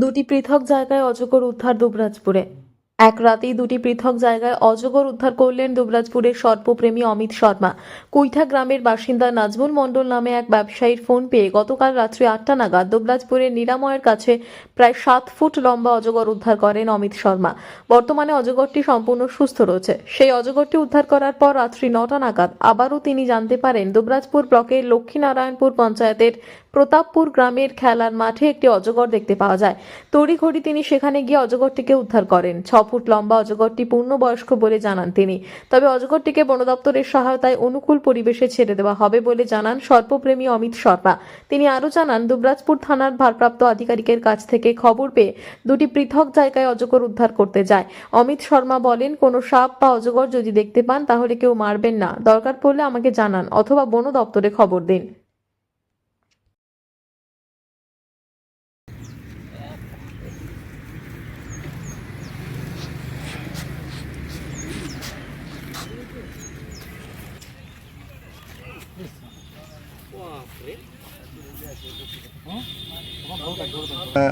দুটি পৃথক জায়গায় অজগর উদ্ধার দুবরাজপুরে। এক রাতেই দুটি পৃথক জায়গায় অজগর উদ্ধার করলেন দুবরাজপুরের সর্পপ্রেমী অমিত শর্মা। কুইঠা গ্রামের বাসিন্দা নাজমুল মণ্ডল নামে এক ব্যবসায়ীর ফোন পেয়ে গতকাল রাত্রি আটটা নাগাদ দুবরাজপুরের নিরাময়ের কাছে প্রায় সাত ফুট লম্বা অজগর উদ্ধার করেন অমিত শর্মা। বর্তমানে অজগরটি সম্পূর্ণ সুস্থ রয়েছে। সেই অজগরটি উদ্ধার করার পর রাত্রি নটা নাগাদ আবারও তিনি জানতে পারেন দুবরাজপুর ব্লকের লক্ষ্মীনারায়ণপুর পঞ্চায়েতের প্রতাপপুর গ্রামের খেলার মাঠে একটি অজগর দেখতে পাওয়া যায়। তড়িঘড়ি তিনি সেখানে গিয়ে অজগরটিকে উদ্ধার করেন। ছ ফুট লম্বা অজগরটি পূর্ণবয়স্ক বলে জানান তিনি। তবে অজগরটিকে বন দপ্তরের সহায়তায় অনুকূল পরিবেশে ছেড়ে দেওয়া হবে বলে জানান সর্পপ্রেমী অমিত শর্মা। তিনি আরও জানান, দুবরাজপুর থানার ভারপ্রাপ্ত আধিকারিকের কাছ থেকে খবর পেয়ে দুটি পৃথক জায়গায় অজগর উদ্ধার করতে যায়। অমিত শর্মা বলেন, কোনো সাপ বা অজগর যদি দেখতে পান তাহলে কেউ মারবেন না। দরকার পড়লে আমাকে জানান অথবা বন দপ্তরে খবর দিন।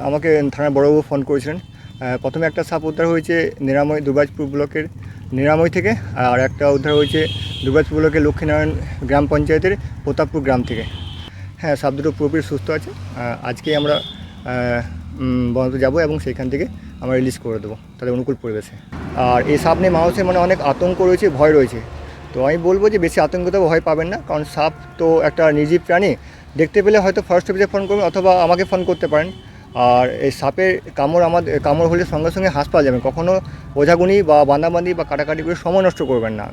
আমাকে থানার বড়বাবু ফোন করেছিলেন। প্রথমে একটা সাপ উদ্ধার হয়েছে নিরাময় দুবরাজপুর ব্লকের নিরাময় থেকে আর একটা উদ্ধার হয়েছে দুবরাজপুর ব্লকের লক্ষ্মীনারায়ণ গ্রাম পঞ্চায়েতের প্রতাপপুর গ্রাম থেকে। হ্যাঁ সাপ দুটো পুরোপুরি সুস্থ আছে। আহ, আজকেই আমরা বন্ধ যাব এবং সেইখান থেকে আমরা রিলিজ করে দেবো তাদের অনুকূল পরিবেশে। আর এই সাপ নিয়ে মানুষের মানে অনেক আতঙ্ক রয়েছে, ভয় রয়েছে। তো আমি বলব যে বেশি আতঙ্কিত ভয় পাবেন না, কারণ সাপ তো একটা নির্জীব প্রাণী। দেখতে পেলে হয়তো ফরেস্ট অফিসে ফোন করবেন অথবা আমাকে ফোন করতে পারেন। আর এই সাপের কামড় আমাদের কামড় হলে সঙ্গে সঙ্গে হাসপাতাল যাবেন কখনও ওঝাগুনি বা বান্দাবান্দি বা কাটাকাটি করে সময় নষ্ট করবেন না।